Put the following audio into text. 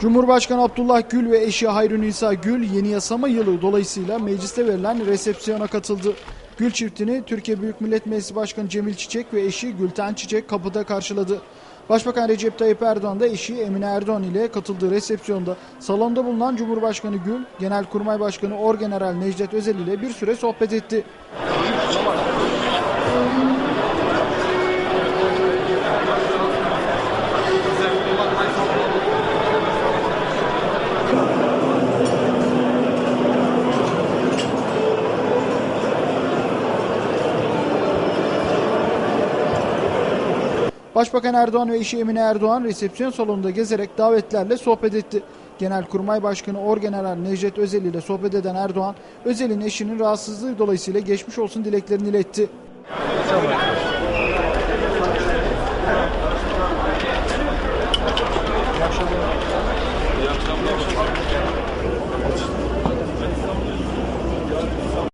Cumhurbaşkanı Abdullah Gül ve eşi Hayrun İsa Gül yeni yasama yılı dolayısıyla mecliste verilen resepsiyona katıldı. Gül çiftini Türkiye Büyük Millet Meclisi Başkanı Cemil Çiçek ve eşi Gülten Çiçek kapıda karşıladı. Başbakan Recep Tayyip Erdoğan da eşi Emine Erdoğan ile katıldığı resepsiyonda salonda bulunan Cumhurbaşkanı Gül, Genelkurmay Başkanı Orgeneral Necdet Özel ile bir süre sohbet etti. Başbakan Erdoğan ve eşi Emine Erdoğan resepsiyon salonunda gezerek davetlerle sohbet etti. Genelkurmay Başkanı Orgeneral Necdet Özel ile sohbet eden Erdoğan, Özel'in eşinin rahatsızlığı dolayısıyla geçmiş olsun dileklerini iletti.